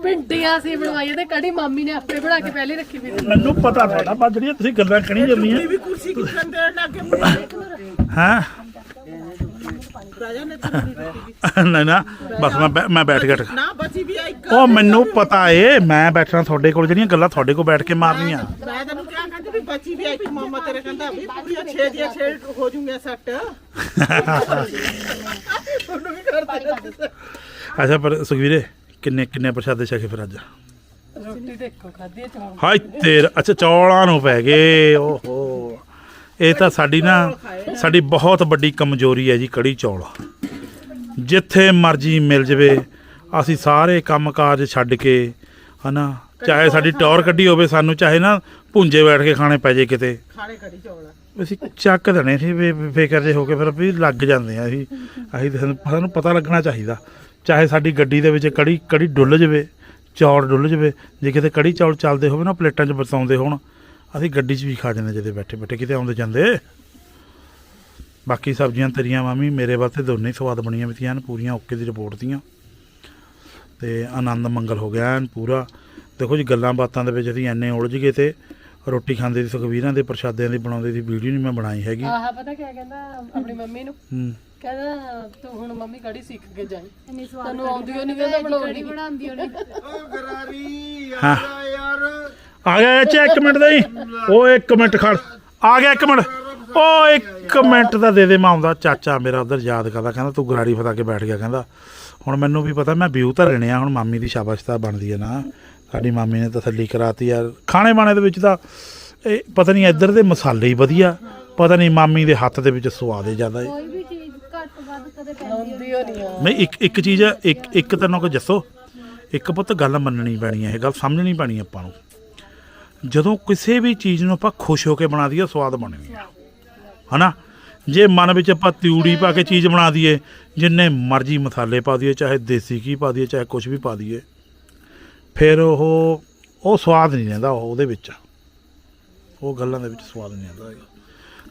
ਭਿੰਡੀਆਂ ਸੀ ਬਣਵਾਈਆਂ ਤੇ ਕੜੀ ਮਾਮੀ ਨੇ ਆਪੇ ਬਣਾ ਕੇ ਪਹਿਲੇ ਰੱਖੀ ਵੀ ਸੀ। ਮੈਨੂੰ ਪਤਾ ਤੁਹਾਡਾ ਜਿਹੜੀਆਂ ਤੁਸੀਂ ਗੱਲਾਂ ਕਣੀ ਜਾਂਦੀਆਂ। ਵੀ ਕੁਰਸੀ ਕਿੱਥੇ ਦੇਣ ਲੱਗ ਹਾਂ? ਰਾਜਾ ਨੇ ਨਾ ਬਸ ਮੈਂ ਬੈ- ਮੈਂ ਬੈਠ ਗਿਆ ਨਾ ਬਚੀ ਵੀ ਆ ਇੱਕ ਉਹ ਮੈਨੂੰ ਪਤਾ ਏ ਮੈਂ ਬੈਠਣਾ ਤੁਹਾਡੇ ਕੋਲ ਜਿਹੜੀਆਂ ਗੱਲਾਂ ਤੁਹਾਡੇ ਕੋਲ ਬੈਠ ਕੇ ਮਾਰਨੀਆਂ। ਮੈਂ ਤੈਨੂੰ ਕਿਹਾ ਕਹਿੰਦੀ ਵੀ ਬਚੀ ਵੀ ਆ ਇੱਕ ਮਾਮਾ ਤੇਰੇ ਕਹਿੰਦਾ ਵੀ ਪੂਰੀਆਂ 6 ਦੀਆਂ 6 ਹੋ ਜੂਗੀਆਂ ਸੈੱਟ। ਉਹਨੂੰ ਵੀ ਕਰਦੇ ਅੱਛਾ ਪਰ ਸੁਖਵੀਰੇ ਕਿੰਨੇ ਕਿੰਨੇ ਪ੍ਰਸ਼ਾਦੇ ਛਕੇ ਫਿਰ ਅੱਜ? ਰੋਟੀ ਦੇਖੋ ਹੈ ਚੌਲ। ਹਾਏ ਤੇਰ ਅੱਛਾ ਚੌਲਾਂ ਨੂੰ ਪੈ ਗਏ ਓਹੋ। ਇਹ ਤਾਂ ਸਾਡੀ ਨਾ ਸਾਡੀ ਬਹੁਤ ਵੱਡੀ ਕਮਜ਼ੋਰੀ ਹੈ ਜੀ ਕੜੀ ਚੌਲ। ਜਿੱਥੇ ਮਰਜ਼ੀ ਮਿਲ ਜਵੇ ਅਸੀਂ ਸਾਰੇ ਕੰਮਕਾਜ ਛੱਡ ਕੇ ਹਨਾ ਚਾਹੇ ਸਾਡੀ ਟੌਰ ਕੱਢੀ ਹੋਵੇ ਸਾਨੂੰ ਚਾਹੇ ਨਾ ਭੁੰਜੇ ਬੈਠ ਕੇ ਖਾਣੇ ਪੈ ਜੇ ਕਿਤੇ। ਖਾਣੇ ਕੜੀ ਚੌਲ ਅਸੀਂ ਚੱਕ ਦੇਣੇ ਸੀ ਬੇਫਿਕਰ ਜੇ ਹੋ ਕੇ ਫਿਰ ਵੀ ਲੱਗ ਜਾਂਦੇ ਆ ਅਸੀਂ। ਅਸੀਂ ਤਾਂ ਸਾਨੂੰ ਪਤਾ ਲੱਗਣਾ ਚਾਹੀਦਾ। ਚਾਹੇ ਸਾਡੀ ਗੱਡੀ ਦੇ ਵਿੱਚ ਕੜੀ ਕੜੀ ਡੁੱਲ ਜਵੇ ਚੌਲ ਡੁੱਲ ਜਵੇ ਜੇ ਕਿਤੇ ਕੜੀ ਚੌਲ ਚੱਲਦੇ ਹੋਵੇ ਨਾ ਪਲੇਟਾਂ 'ਚ ਵਰਤਾਉਂਦੇ ਹੋਣ ਅਸੀਂ ਗੱਡੀ 'ਚ ਵੀ ਖਾ ਜਾਂਦੇ ਜਿਹਦੇ ਬੈਠੇ ਬੈਠੇ ਕਿਤੇ ਆਉਂਦੇ ਜਾਂਦੇ। ਬਾਕੀ ਸਬਜ਼ੀਆਂ ਤੇਰੀਆਂ ਮਾਮੀ ਮੇਰੇ ਵਾਸਤੇ ਦੋਨੇ ਹੀ ਸਵਾਦ ਬਣੀਆਂ ਵੀਆਂ ਨੇ ਪੂਰੀਆਂ ਓਕੇ ਦੀ ਰਿਪੋਰਟ ਦੀਆਂ। ਤੇ ਆਨੰਦ ਮੰਗਲ ਹੋ ਗਿਆ ਐਨ ਪੂਰਾ। ਦੇਖੋ ਜੀ ਗੱਲਾਂ ਬਾਤਾਂ ਦੇ ਵਿੱਚ ਅਸੀਂ ਐਨੇ ਉਲਝ ਗਏ ਤੇ ਰੋਟੀ ਖਾਂਦੇ ਦੀ ਸੁਖਵੀਰਾਂ ਦੇ ਪ੍ਰਸ਼ਾਦਿਆਂ ਦੀ ਬਣਾਉਂਦੇ ਦੀ ਵੀਡੀਓ ਨਹੀਂ ਮੈਂ ਬਣਾਈ ਹੈਗੀ। ਆਹ ਪਤਾ ਕਿਆ ਕਹਿੰਦਾ ਆਪਣੀ ਮੰਮੀ ਨੂੰ? ਹੂੰ। ਕਹਿੰਦਾ ਤੂੰ ਹੁਣ ਮੰਮੀ ਕੜੀ ਸਿੱਖ ਕੇ ਜਾਈ। ਇੰਨੀ ਸਵਾਦ ਤੈਨੂੰ ਆਉਂਦੀ ਓ ਨਹੀਂ ਕਹਿੰਦਾ ਬਣਾਉਣੀ ਕੜੀ ਬਣਾਉਂਦੀ ਉਹਨੇ ਹਾਂ। ਆ ਗਿਆ ਅੱਛਾ ਇੱਕ ਮਿੰਟ ਦਾ ਹੀ। ਉਹ ਇੱਕ ਮਿੰਟ ਖੜ। ਆ ਗਿਆ ਇੱਕ ਮਿੰਟ। ਉਹ ਇੱਕ ਮਿੰਟ ਦਾ ਦੇ ਦੇ ਮੈਂ ਆਉਂਦਾ। ਚਾਚਾ ਮੇਰਾ ਉਧਰ ਯਾਦ ਕਰਦਾ ਕਹਿੰਦਾ ਤੂੰ ਗਰਾੜੀ ਫਤਾ ਕੇ ਬੈਠ ਗਿਆ। ਕਹਿੰਦਾ ਹੁਣ ਮੈਨੂੰ ਵੀ ਪਤਾ ਮੈਂ ਵਿਊ ਤਾਂ ਲੈਣੇ ਆ ਹੁਣ ਮਾਮੀ ਦੀ ਸ਼ਾਬਾਸ਼ਤਾ ਬਣਦੀ ਹੈ ਨਾ। ਸਾਡੀ ਮਾਮੀ ਨੇ ਤਸੱਲੀ ਕਰਾਤੀ ਯਾਰ ਖਾਣੇ ਬਾਣੇ ਦੇ ਵਿੱਚ ਤਾਂ ਇਹ ਪਤਾ ਨਹੀਂ ਇੱਧਰ ਦੇ ਮਸਾਲੇ ਹੀ ਵਧੀਆ ਪਤਾ ਨਹੀਂ ਮਾਮੀ ਦੇ ਹੱਥ ਦੇ ਵਿੱਚ ਸਵਾਦ ਹੀ ਜ਼ਿਆਦਾ ਹੈ ਨਹੀਂ ਇੱਕ ਇੱਕ ਚੀਜ਼ ਹੈ, ਇੱਕ ਇੱਕ ਤੈਨੂੰ ਕੋ ਦੱਸੋ ਇੱਕ ਪੁੱਤ ਗੱਲ ਮੰਨਣੀ ਪੈਣੀ ਹੈ ਇਹ ਗੱਲ ਸਮਝਣੀ ਪੈਣੀ ਆਪਾਂ ਨੂੰ। ਜਦੋਂ ਕਿਸੇ ਵੀ ਚੀਜ਼ ਨੂੰ ਆਪਾਂ ਖੁਸ਼ ਹੋ ਕੇ ਬਣਾ ਦਈਏ ਸਵਾਦ ਬਣਦੀ ਹੈ। ਹਨਾ? ਜੇ ਮਨ ਵਿੱਚ ਆਪਾਂ ਤਿਊੜੀ ਪਾ ਕੇ ਚੀਜ਼ ਬਣਾ ਦਈਏ ਜਿੰਨੇ ਮਰਜ਼ੀ ਮਸਾਲੇ ਪਾ ਦਈਏ ਚਾਹੇ ਦੇਸੀ ਘੀ ਪਾ ਦਈਏ ਚਾਹੇ ਕੁਝ ਵੀ ਪਾ ਦਈਏ ਫਿਰ ਉਹ ਉਹ ਸਵਾਦ ਨਹੀਂ ਰਹਿੰਦਾ ਉਹ- ਉਹਦੇ ਵਿੱਚ। ਉਹ ਗੱਲਾਂ ਦੇ ਵਿੱਚ ਸਵਾਦ ਨਹੀਂ ਰਹਿੰਦਾ ਹੈਗਾ।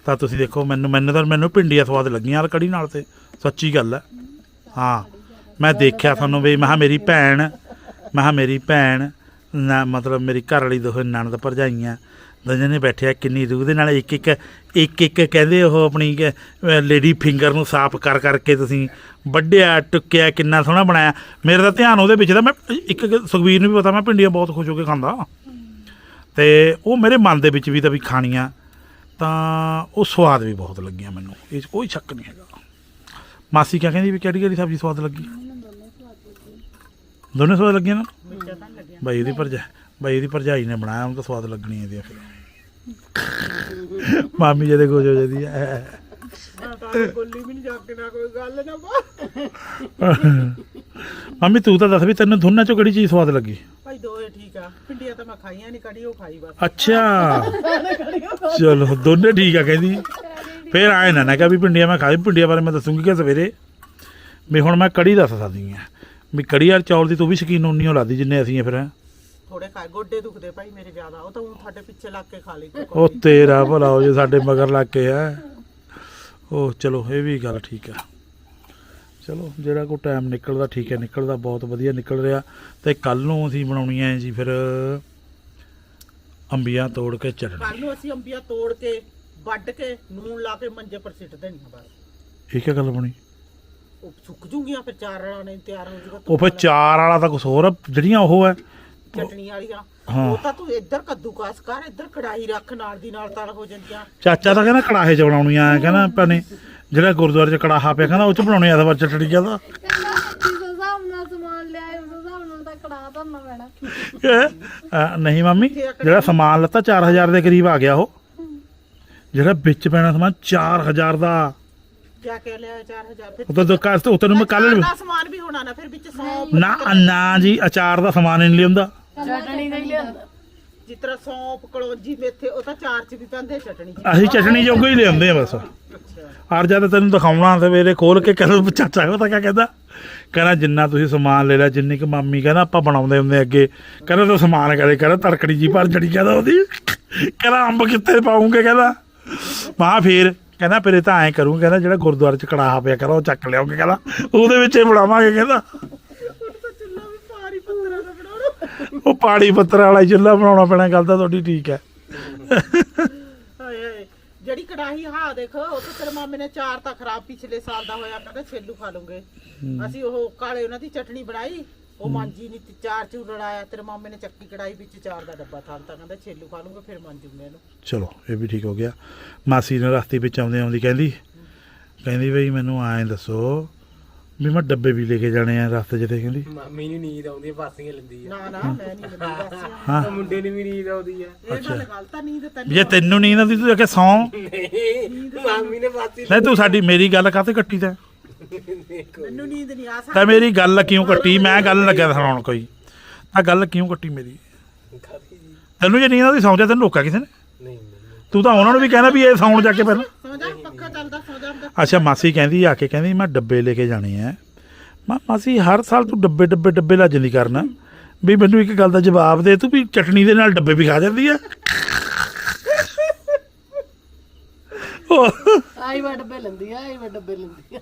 ਤਾਂ ਤੁਸੀਂ ਦੇਖੋ, ਮੈਨੂੰ ਮੈਨੂੰ ਤਾਂ ਮੈਨੂੰ ਭਿੰਡੀਆਂ ਸਵਾਦ ਲੱਗੀਆਂ ਯਾਰ ਕੜੀ ਨਾਲ ਤੇ, ਸੱਚੀ ਗੱਲ ਹੈ। ਹਾਂ, ਮੈਂ ਦੇਖਿਆ ਤੁਹਾਨੂੰ ਵੀ, ਮੈਂ ਕਿਹਾ ਮੇਰੀ ਭੈਣ, ਮੈਂ ਕਿਹਾ ਮੇਰੀ ਭੈਣ, ਨਾ ਮਤਲਬ ਮੇਰੀ ਘਰ ਵਾਲੀ ਦੋਹੇ ਨਣਦ ਭਰਜਾਈਆਂ ਦੋਨੇ ਨੇ ਬੈਠਿਆ ਕਿੰਨੀ ਰੂਹ ਦੇ ਨਾਲ, ਇੱਕ ਇੱਕ ਇੱਕ ਇੱਕ ਕਹਿੰਦੇ ਉਹ ਆਪਣੀ ਲੇਡੀ ਫਿੰਗਰ ਨੂੰ ਸਾਫ਼ ਕਰ ਕਰਕੇ ਤੁਸੀਂ ਵੱਢਿਆ, ਟੁੱਕਿਆ, ਕਿੰਨਾ ਸੋਹਣਾ ਬਣਾਇਆ। ਮੇਰੇ ਤਾਂ ਧਿਆਨ ਉਹਦੇ ਵਿੱਚ ਦਾ, ਮੈਂ ਇੱਕ ਇੱਕ ਸੁਖਵੀਰ ਨੂੰ ਵੀ ਪਤਾ, ਮੈਂ ਭਿੰਡੀਆਂ ਬਹੁਤ ਖੁਸ਼ ਹੋ ਕੇ ਖਾਂਦਾ। ਤੇ ਉਹ ਮੇਰੇ ਮਨ ਦੇ ਵਿੱਚ ਵੀ ਤਾਂ ਵੀ ਖਾਣੀਆਂ। ਤਾਂ ਉਹ ਸਵਾਦ ਵੀ ਬਹੁਤ ਲੱਗੀਆਂ ਮੈਨੂੰ। ਇਹ 'ਚ ਕੋਈ ਸ਼ੱਕ ਨਹੀਂ ਹੈਗਾ। ਮਾਸੀ ਕਿਆ ਕਹਿੰਦੀ ਵੀ ਕਿਹੜੀ ਕਿਹੜੀ ਸਬਜ਼ੀ ਸਵਾਦ ਲੱਗੀ? ਦੋਨੇ ਸਵਾਦ ਲੱਗੀਆਂ ਨਾ? ਬਾਈ ਉਹਦੀ ਭਰਜਾ ਬਾਈ ਉਹਦੀ ਭਰਜਾਈ ਨੇ ਬਣਾਇਆ, ਉਹਨੂੰ ਤਾਂ ਸਵਾਦ ਲੱਗਣੀ ਇਹਦੀ ਫਿਰ। ਮਾਮੀ ਜਦੇ ਖੁਸ਼ ਹੋ ਜਾਂਦੀ ਹੈ ਗੋਲੀ ਵੀ ਨਹੀਂ ਜਾ ਕੇ ਨਾ ਕੋਈ ਗੱਲ ਨਾ ਬਾ ਮਾਮੀ ਤੂੰ ਤਾਂ ਦੱਸ ਵੀ ਤੈਨੂੰ ਦੋਨਾਂ ਚੋਂ ਕਿਹੜੀ ਚੀਜ਼ ਸਵਾਦ ਲੱਗੀ? ਭਾਈ ਦੋਏ ਠੀਕ ਆ। ਪਿੰਡੀਆਂ ਤਾਂ ਮੈਂ ਖਾਈਆਂ ਨਹੀਂ ਕੜੀ ਉਹ ਖਾਈ ਬਸ। ਅੱਛਾ। ਚਲੋ ਦੋਨੇ ਠੀਕ ਆ ਕਹਿੰਦੀ। ਫੇਰ ਆਏ ਨਾ ਨਾ ਕਿ ਵੀ ਪਿੰਡੀਆਂ ਮੈਂ ਖਾਈ ਪਿੰਡੀਆਂ ਬਾਰੇ ਮੈਂ ਦੱਸੂਗੀ ਕਿ ਸਵੇਰੇ। ਵੀ ਹੁਣ ਮੈਂ ਕੜੀ ਦੱਸ ਸਕਦੀ ਆ। ਵੀ ਕੜੀ ਵਾਲ ਚੌਲ ਦੀ ਤੂੰ ਵੀ ਸ਼ਕੀਨ ਉਨੀ ਹੋ ਲਾਦੀ ਜਿੰਨੇ ਅਸੀਂ ਆ ਫਿਰ ਥੋੜੇ ਖਾਏ ਗੋਡੇ ਦੁਖਦੇ ਭਾਈ ਮੇਰੇ ਜ਼ਿਆਦਾ। ਉਹ ਤਾਂ ਤੁਹਾਡੇ ਪਿੱਛੇ ਲੱਗ ਕੇ ਖਾ ਲਈ। ਉਹ ਤੇਰਾ ਭਲਾ ਹੋ ਜੇ ਸਾਡੇ ਮਗਰ ਲੱਗ ਕੇ ਆ ਉਹ ਚਲੋ ਇਹ ਵੀ ਗੱਲ ਠੀਕ ਆ। ਚਲੋ ਜਿਹੜਾ ਕੋ ਟਾਈਮ ਨਿਕਲਦਾ ਠੀਕ ਹੈ ਨਿਕਲਦਾ ਬਹੁਤ ਵਧੀਆ ਨਿਕਲ ਰਿਹਾ। ਤੇ ਕੱਲ ਨੂੰ ਅਸੀਂ ਬਣਾਉਣੀਆਂ ਹੈ ਜੀ ਫਿਰ ਅੰਬੀਆਂ ਤੋੜ ਕੇ ਚਟਣੀ ਕੱਲ ਨੂੰ ਅਸੀਂ ਅੰਬੀਆਂ ਤੋੜ ਕੇ ਵੱਢ ਕੇ ਨੂਨ ਲਾ ਕੇ ਮੰਜੇ ਪਰ ਸਿੱਟ ਦੇਣੀਆਂ ਬਸ। ਇਹ ਕੀ ਗੱਲ ਬਣੀ? ਉਹ ਸੁੱਕ ਜੂਗੀਆਂ ਫਿਰ ਚਾਰ ਰਾਣੇ ਤਿਆਰ ਹੋ ਜੂਗਾ ਉਹ ਫਿਰ ਚਾਰ ਵਾਲਾ ਤਾਂ ਕੁਝ ਹੋਰ ਆ ਜਿਹੜੀਆਂ ਉਹ ਹੈ ਚਟਣੀ ਵਾਲੀਆਂ। ਹਾਂ। ਉਹ ਤਾਂ ਤੂੰ ਇੱਧਰ ਕੱਦੂਕਾਸ ਕਰ ਇੱਧਰ ਕੜਾਈ ਰੱਖ ਨਾਲ ਦੀ ਨਾਲ ਤਲ ਹੋ ਜਾਂਦੀਆਂ। ਚਾਚਾ ਤਾਂ ਕਹਿੰਦਾ ਕੜਾਹੇ ਚ ਬਣਾਉਣੀਆਂ ਆ ਕਹਿੰਦਾ ਆਪਾਂ ਨੇ ਜਿਹੜਾ ਗੁਰਦੁਆਰੇ ਚ ਕੜਾਹਾ ਪਿਆ ਕਹਿੰਦਾ ਉਹ ਚ ਬਣਾਉਣੀ ਆ ਸਵਾਰ ਚਟਣੀ ਕਹਿੰਦਾ ਤਾਂ ਅਹ ਨਹੀਂ ਮੰਮੀ ਜਿਹੜਾ ਸਮਾਨ ਲੱਤਾ 4000 ਦੇ ਕਰੀਬ ਆ ਗਿਆ ਉਹ। ਜਿਹੜਾ ਵਿੱਚ ਪੈਣਾ ਸਮਾਨ 4000 ਦਾ। ਕਿਆ ਕਹਿ ਲਿਆ 4000 ਫਿਰ ਉਹ ਤਾਂ ਦੁਕਾਨ ਤੇ ਉਤਨੂੰ ਮੈਂ ਕੱਲ ਦਾ ਸਮਾਨ ਵੀ ਹੋਣਾ ਨਾ ਫਿਰ ਵਿੱਚ ਸੌਂਫ ਨਾ ਨਾ ਜੀ ਅਚਾਰ ਦਾ ਸਮਾਨ ਹੀ ਨਹੀਂ ਲਿਆਉਂਦਾ। ਚਟਣੀ ਦਾ ਹੀ ਲਿਆਂਦਾ। ਜਿਸ ਤਰ੍ਹਾਂ ਸੌਂਫ ਕਲੌਂਜੀ ਮੇਥੇ ਉਹ ਤਾਂ ਚਾਰ ਚ ਵੀ ਪੈਂਦੇ ਚਟਣੀ ਚ। ਅਸੀਂ ਚਟਣੀ ਜੋਗੇ ਹੀ ਲਿਆਉਂਦੇ ਆ ਬਸ। ਆਰ ਜਦ ਤੈਨੂੰ ਦਿਖਾਉਣਾ ਸਵੇਰੇ ਖੋਲ ਕੇ ਕਹਿੰਦਾ ਚਾਚਾ ਉਹ ਤਾਂ ਕਿਆ ਕਹਿੰਦਾ? ਕਹਿੰਦਾ ਜਿੰਨਾ ਤੁਸੀਂ ਸਮਾਨ ਲੈ ਲਿਆ ਜਿੰਨੀ ਕੁ ਮਾਮੀ ਕਹਿੰਦਾ ਆਪਾਂ ਬਣਾਉਂਦੇ ਹੁੰਦੇ ਅੱਗੇ। ਕਹਿੰਦਾ ਤੂੰ ਸਮਾਨ ਕਰੇ ਕਹਿੰਦਾ ਤੜਕੜੀ ਜੀ ਭਰ ਜੜੀ ਕਹਿੰਦਾ ਉਹਦੀ। ਕਹਿੰਦਾ ਅੰਬ ਕਿੱਥੇ ਪਾਉਂਗੇ? ਕਹਿੰਦਾ। ਮਾ ਫੇਰ। ਕਹਿੰਦਾ ਫਿਰ ਤਾਂ ਐਂ ਕਰੂੰ ਕਹਿੰਦਾ ਜਿਹੜਾ ਗੁਰਦੁਆਰੇ ਚ ਕੜਾਹਾ ਪਿਆ ਕਹਿੰਦਾ ਉਹ ਚੱਕ ਲਿਆਉਂਗੇ ਕਹਿੰਦਾ। ਉਹਦੇ ਵਿੱਚ ਹੀ ਬਣਾਵਾਂਗੇ ਕਹਿੰਦਾ ਚੁੱਲਾ ਵੀ ਭਾਰੀ ਪੱਤਰਾਂ ਦਾ ਬਣਾਉਣਾ ਉਹ ਪਾਣੀ ਪੱਤਰ ਵਾਲਾ ਚੁੱਲ੍ਹਾ ਬਣਾਉਣਾ ਪੈਣਾ ਗੱਲ ਤਾਂ ਤੁਹਾਡੀ ਠੀਕ ਹੈ। ਜਿਹੜੀ ਕੜਾਹੀ ਹਾਂ ਦੇਖੋ ਉਹ ਤਾਂ ਤੇਰੇ ਮਾਮੇ ਨੇ ਚਾਰ ਤਾਂ ਖਰਾਬ ਪਿਛਲੇ ਸਾਲ ਦਾ ਹੋਇਆ ਕਹਿੰਦਾ ਛੇਲੂ ਖਾ ਲੂੰਗੇ। ਅਸੀਂ ਉਹ ਕਾਲੇ ਉਹਨਾਂ ਦੀ ਚਟਣੀ ਬਣਾਈ ਉਹ ਮਾਂਜੀ ਨਹੀਂ ਤੇ ਚਾਰ ਚੂਰ ਲੜਾਇਆ ਤੇਰੇ ਮਾਮੇ ਨੇ ਚੱਕੀ ਕੜਾਈ ਵਿੱਚ ਚਾਰ ਦਾ ਡੱਬਾ ਥਾਲਤਾ ਕਹਿੰਦਾ ਛੇਲੂ ਖਾ ਲੂੰਗੇ ਫਿਰ ਮਾਂਜੂਗੇ ਇਹਨੂੰ। ਚਲੋ ਇਹ ਵੀ ਠੀਕ ਹੋ ਗਿਆ। ਮਾਸੀ ਨੇ ਰਸਤੇ ਵਿੱਚ ਆਉਂਦੇ ਆਉਂਦੀ ਕਹਿੰਦੀ ਕਹਿੰਦੀ ਬਈ ਮੈਨੂੰ ਐਂ ਦੱਸੋ ਵੀ ਮੈਂ ਡੱਬੇ ਵੀ ਲੈ ਕੇ ਜਾਣੇ ਆ ਰਸਤੇ 'ਚ ਤੇ ਕਹਿੰਦੀ। ਮਾਮੀ ਨੂੰ ਨੀਂਦ ਆਉਂਦੀ ਹੈ ਪਾਸੀਆਂ ਲੈਂਦੀ ਨਾ ਨਾ ਮੈਂ ਨਹੀਂ ਲੱਗੀ ਦੱਸ ਹਾਂ। ਆ ਮੁੰਡੇ ਨੂੰ ਵੀ ਨੀਂਦ ਆਉਂਦੀ ਹੈ ਇਹ ਗੱਲ ਗੱਲ ਤਾਂ ਨਹੀਂ ਤੇ ਤੈਨੂੰ ਜੇ ਤੈਨੂੰ ਨੀਂਦ ਆਉਂਦੀ ਤੂੰ ਕਿ ਸੌਂ। ਨਹੀਂ ਮਾਮੀ ਨੇ ਪਾਸੀ ਨਹੀਂ ਤੂੰ ਸਾਡੀ ਮੇਰੀ ਗੱਲ ਕਾਤੇ ਕੱਟੀ ਤੈਂ? ਮੈਨੂੰ ਨੀਂਦ ਨਹੀਂ ਆ ਸਕਦੀ। ਤਾਂ ਮੇਰੀ ਗੱਲ ਕਿਉਂ ਕੱਟੀ? ਮੈਂ ਗੱਲ ਲੱਗਿਆ ਸੁਣਾਉਣ ਕੋਈ। ਆ ਗੱਲ ਕਿਉਂ ਕੱਟੀ ਮੇਰੀ? ਤੈਨੂੰ ਜੇ ਨੀਂਦ ਆਉਂਦੀ ਸੌਂ ਜਾ ਤੈਨੂੰ ਰੋਕਾ ਕਿਸੇ ਨੇ? ਨਹੀਂ ਨਹੀਂ। ਤੂੰ ਤਾਂ ਉਹਨਾਂ ਨੂੰ ਵੀ ਕਹਿੰਦਾ ਵੀ ਇਹ ਸੌਣ ਜਾ ਕੇ ਪਹਿਲਾਂ। ਸੌ ਜਾ ਪੱਖਾ ਚੱਲਦਾ ਸੌ ਜਾ ਅੰਦਰ ਅੱਛਾ ਮਾਸੀ ਕਹਿੰਦੀ ਆ ਕੇ ਕਹਿੰਦੀ ਮੈਂ ਡੱਬੇ ਲੈ ਕੇ ਜਾਣੇ ਆ। ਮੈਂ ਮਾਸੀ ਹਰ ਸਾਲ ਤੂੰ ਡੱਬੇ ਡੱਬੇ ਡੱਬੇ ਲੱਜ ਨਹੀਂ ਕਰਨਾ। ਵੀ ਮੈਨੂੰ ਇੱਕ ਗੱਲ ਦਾ ਜਵਾਬ ਦੇ ਤੂੰ ਵੀ ਚਟਣੀ ਦੇ ਨਾਲ ਡੱਬੇ ਵੀ ਖਾ ਜਾਂਦੀ ਆ। ਆਈ ਵਾ ਡੱਬੇ ਲੈਂਦੀ ਆ ਆਈ ਵਾ ਡੱਬੇ ਲੈਂਦੀ ਆ।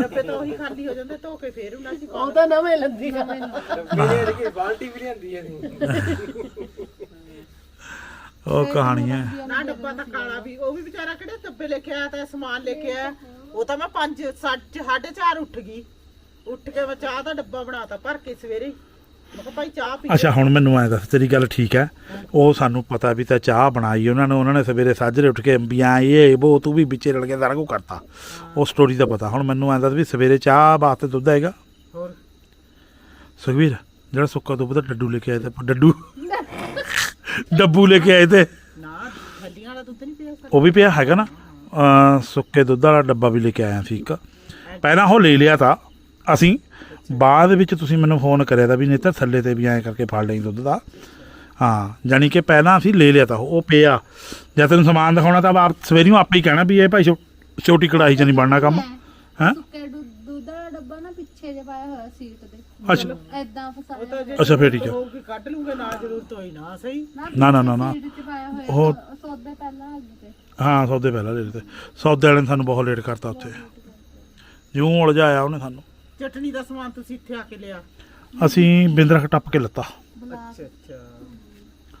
ਡੱਬੇ ਤਾਂ ਉਹੀ ਖਾਲੀ ਹੋ ਜਾਂਦੇ ਧੋ ਕੇ ਫੇਰ ਉਹਨਾਂ ਸੀ ਉਹ ਤਾਂ ਨਵੇਂ ਲੈਂਦੀ ਆ। ਮੇਰੇ ਅੜਕੇ ਬਾਲਟੀ ਵੀ ਲਿਆਂਦੀ ਹੈ ਉਹ ਕਹਾਣੀ ਹੈ। ਨਾ ਡੱਬਾ ਤਾਂ ਕਾਲਾ ਵੀ ਉਹ ਵੀ ਵਿਚਾਰਾ ਕਿਹੜੇ ਡੱਬੇ ਲੈ ਕੇ ਆਇਆ ਤਾਂ ਸਮਾਨ ਲੈ ਕੇ ਆਇਆ ਉਹ ਤਾਂ ਮੈਂ 5 ਸਾਢੇ ਚਾਰ ਉੱਠ ਗਈ। ਉੱਠ ਕੇ ਮੈਂ ਚਾਹ ਦਾ ਡੱਬਾ ਬਣਾਤਾ ਭਰ ਕੇ ਸਵੇਰੇ। ਹੀ। ਮੈਂ ਕਿਹਾ ਭਾਈ ਚਾਹ ਪੀ ਅੱਛਾ ਹੁਣ ਮੈਨੂੰ ਐ ਦੱਸ ਤੇਰੀ ਗੱਲ ਠੀਕ ਹੈ। ਉਹ ਸਾਨੂੰ ਪਤਾ ਵੀ ਤਾਂ ਚਾਹ ਬਣਾਈ ਉਹਨਾਂ ਨੇ ਉਹਨਾਂ ਨੇ ਸਵੇਰੇ ਸਾਜਰੇ ਉੱਠ ਕੇ ਅੰਬੀਆਂ ਇਹ ਉਹ ਤੂੰ ਵੀ ਵਿੱਚੇ ਰਲ ਕੇ ਸਾਰਾ ਕੁਝ ਕਰਤਾ। ਉਹ ਸਟੋਰੀ ਦਾ ਪਤਾ। ਹੁਣ ਮੈਨੂੰ ਐਂ ਦੱਸ ਵੀ ਸਵੇਰੇ ਚਾਹ ਵਾਸਤੇ ਦੁੱਧ ਹੈਗਾ? ਹੋਰ? ਸੁਖਵੀਰ ਜਿਹੜਾ ਸੁੱਕਾ ਦੁੱਧ ਦਾ ਡੱਡੂ ਲੈ ਕੇ ਆਏ ਤੇ ਡੱਡੂ। ਡੱਬੂ ਲੈ ਕੇ ਆਏ ਤੇ। ਨਾ ਥੱਲੀਆਂ ਵਾਲਾ ਦੁੱਧ ਨਹੀਂ ਪੀਆ ਉਹ ਵੀ ਪਿਆ ਹੈਗਾ ਨਾ। ਅਹ ਸੁੱਕੇ ਦੁੱਧ ਵਾਲਾ ਡੱਬਾ ਵੀ ਲੈ ਕੇ ਆਇਆ ਸੀ ਇੱਕ। ਪਹਿਲਾਂ ਉਹ ਲੈ ਲਿਆ ਤਾਂ। ਅਸੀਂ ਬਾਅਦ ਵਿੱਚ ਤੁਸੀਂ ਮੈਨੂੰ ਫੋਨ ਕਰਿਆ ਤਾਂ ਵੀ ਨਹੀਂ ਤਾਂ ਥੱਲੇ ਤੇ ਵੀ ਐਂ ਕਰਕੇ ਫੜ ਲਈ ਦੁੱਧ ਦਾ। ਹਾਂ ਜਾਣੀ ਕਿ ਪਹਿਲਾਂ ਅਸੀਂ ਲੈ ਲਿਆ ਤਾਂ ਉਹ ਪਿਆ। ਜਦ ਤੈਨੂੰ ਸਮਾਨ ਦਿਖਾਉਣਾ ਤਾਂ ਆਪ ਸਵੇਰੀਓ ਆਪੇ ਹੀ ਕਹਿਣਾ ਵੀ ਇਹ ਭਾਈ ਛੋ- ਛੋਟੀ ਕੜਾਈ 'ਚ ਨਹੀਂ ਬਣਨਾ ਕੰਮ। ਹੈਂ ਸੁੱਕੇ ਦੁੱਧ ਦੁੱਧ ਵਾਲਾ ਡੱਬਾ ਨਾ ਪਿੱਛੇ ਜੇ ਪਾਇਆ ਹੋਇਆ ਸੀਟ ਤੇ ਅੱਛਾ। ਐਦਾਂ ਫਸਾਇਆ ਹੋਇਆ। ਅੱਛਾ ਫੇਰ ਠੀਕ ਹੈ ਹੋਊਗੀ ਕੱਢ ਲੂੰਗੇ ਨਾ ਜ਼ਰੂਰਤ ਹੋਈ ਨਾ ਸਹੀ। ਨਾ ਨਾ ਨਾ ਨਾ ਸੀਟ ਤੇ ਪਾਇਆ ਹੋਇਆ ਉਹ- ਸੌ- ਸੌਦੇ ਪਹਿਲਾਂ ਹੈਗੀ ਤੇ। ਹਾਂ ਸੌਦੇ ਪਹਿਲਾਂ ਲੈ ਲਏ ਤੇ। ਸੌਦੇ ਵਾਲੇ ਨੇ ਸਾਨੂੰ ਬਹੁਤ ਲੇਟ ਕਰਤਾ ਉੱਥੇ। ਜਿਉਂ ਉਲਝਾਇਆ ਉਹਨੇ ਸਾਨੂੰ। ਚਟਣੀ ਦਾ ਸਮਾਨ ਤੁਸੀਂ ਇੱਥੇ ਆ ਕੇ ਲਿਆ। ਅਸੀਂ ਬਿੰਦਰਖ ਟੱਪ ਕੇ ਲੱਤਾ। ਅੱਛਾ ਅੱਛਾ।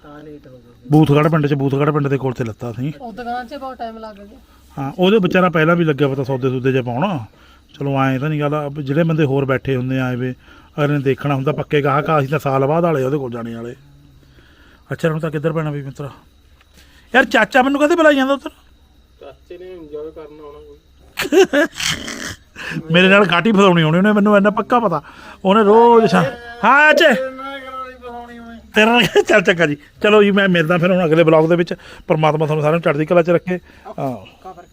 ਤਾਂ ਲੇਟ ਹੋ ਗਏ। ਬੂਥਗੜ੍ਹ ਪਿੰਡ 'ਚ ਬੂਥਗੜ੍ਹ ਪਿੰਡ ਦੇ ਕੋਲ ਤੇ ਲੱਤਾ ਅਸੀਂ ਉਹ ਦੁਕਾਨ 'ਚ ਬਹੁਤ ਟਾਈਮ ਲੱਗ ਗਿਆ। ਹਾਂ ਉਹਦੇ ਵਿਚਾਰਾ ਪਹਿਲਾਂ ਵੀ ਲੱਗਿਆ ਪਤਾ ਸੌਦੇ ਸੂਦੇ ਜੇ ਪਾਉਣਾ। ਚਲੋ ਐਂ ਤਾਂ ਨਹੀਂ ਗੱਲ ਜਿਹੜੇ ਬੰਦੇ ਹੋਰ ਬੈਠੇ ਹੁੰਦੇ ਆ ਐਵੇਂ ਅਗਲੇ ਨੇ ਦੇਖਣਾ ਹੁੰਦਾ ਪੱਕੇ ਗਾਹਕ ਆ ਅਸੀਂ ਤਾਂ ਸਾਲ ਬਾਅਦ ਵਾਲੇ ਉਹਦੇ ਕੋਲ ਜਾਣੇ ਵਾਲੇ। ਅੱਛਾ ਹੁਣ ਤਾਂ ਕਿੱਧਰ ਪੈਣਾ ਵੀ ਮਿੱਤਰਾ? ਯਾਰ ਚਾਚਾ ਮੈਨੂੰ ਕਦੇ ਬੁਲਾਈ ਜਾਂਦਾ ਉੱਧਰ? ਚਾਚੇ ਨੇ ਇੰਜੋਏ ਕਰਨਾ ਹੋਣਾ ਕੋਈ। ਮੇਰੇ ਨਾਲ ਘਾਟੀ ਫਸਾਉਣੀ ਹੋਣੀ ਉਹਨੇ ਮੈਨੂੰ ਇੰਨਾ ਪੱਕਾ ਪਤਾ। ਉਹਨੇ ਰੋਜ਼ ਸ਼ਾ- ਹਾਂ ਤੇਰਾ ਨਾਲ ਚੱਲ ਚੱਕਾ ਜੀ। ਚਲੋ ਜੀ ਮੈਂ ਮਿਲਦਾ ਫਿਰ ਹੁਣ ਅਗਲੇ ਬਲੌਗ ਦੇ ਵਿੱਚ। ਪਰਮਾਤਮਾ ਤੁਹਾਨੂੰ ਸਾਰਿਆਂ ਨੂੰ ਚੜ੍ਹਦੀ ਕਲਾ 'ਚ ਰੱਖੇ। ਹਾਂ। ਕਵਰ